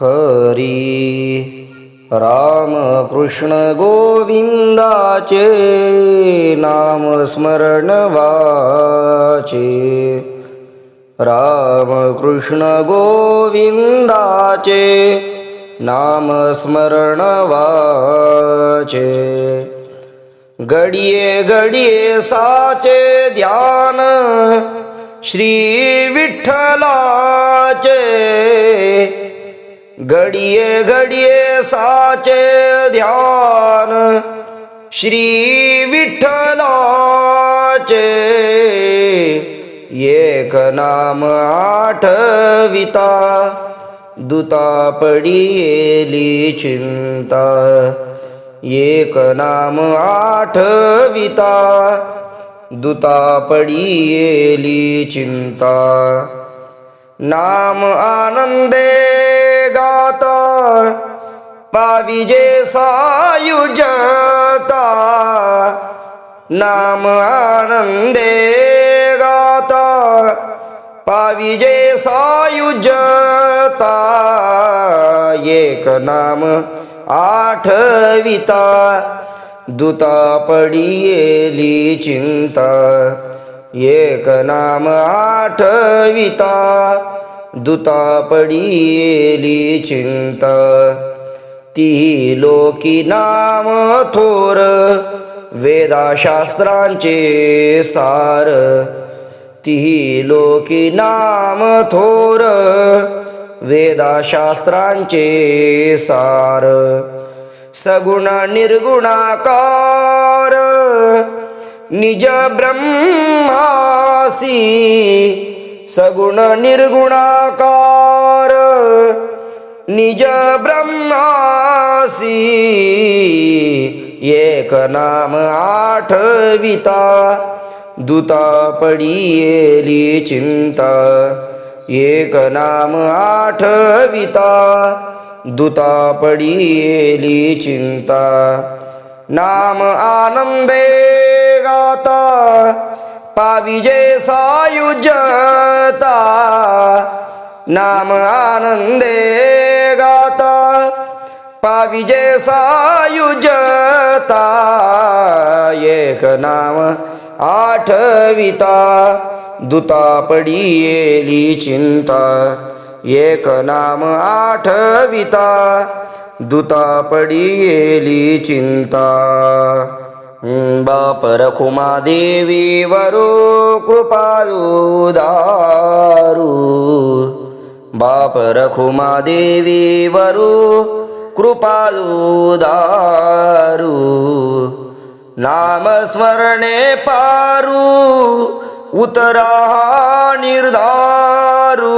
हरी। रामकृष्ण गोविंदाचे नाम स्मरण वाचे। रामकृष्ण गोविंदाचे नाम स्मरण वाचे। गडिये गडिये साचे ध्यान श्री घडिये घडिये साचे ध्यान श्री विठ्ठलाचे. एक नाम आठविता दुता पडियेली चिंता. एक नाम आठविता दुता पडियेली चिंता. नाम आनंदे पाविजे सायुजता नाम आनंदे गाता। पाविजे सायुजता एक नाम आठविता। दुता पडियेली चिंता एक नाम आठविता। दुता चिंता. ती लोकी नाम थोर वेदाशास्त्रांचे सार. ती लोकी नाम थोर वेदाशास्त्रांचे सार. सगुण निर्गुणाकार निज ब्रह्मासी. सगुण निर्गुणाकार निज ब्रह्मासी एक नाम आठविता दुता पडियेली चिंता एक नाम आठविता दुता पडियेली चिंता। नाम आनंदे गाता पाविजे सायुजता नाम आनंदे गाता। पाविजे सायुजता एक नाम आठविता। दुता पडियेली चिंता एक नाम आठविता। दुता पडियेली चिंता। बाप रखुमा देवी वरो कृपालू दारू बाप रखुमा देवी वरू कृपालू दारू नामस्मरणे पारू उतरा निर्धारू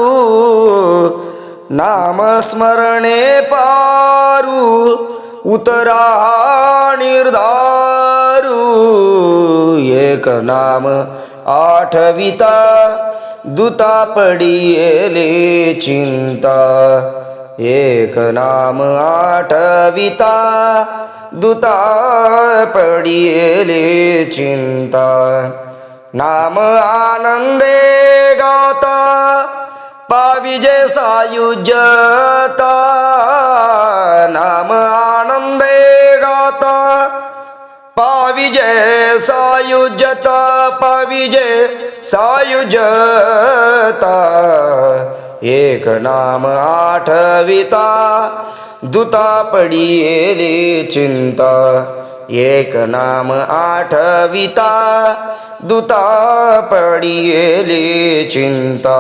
नामस्मरणे पारू उतरा निर्धारू एक नाम आठविता दुता पडियेले चिंता. एक नाम आठविता दुता पडियेले चिंता. नाम आनंदे गाता पाविजे सायुजता पाविजे सायुजता पाविजे सायुजता एक नाम आठविता दुता पडियेली चिंता। एक नाम आठविता दुता पडियेली चिंता।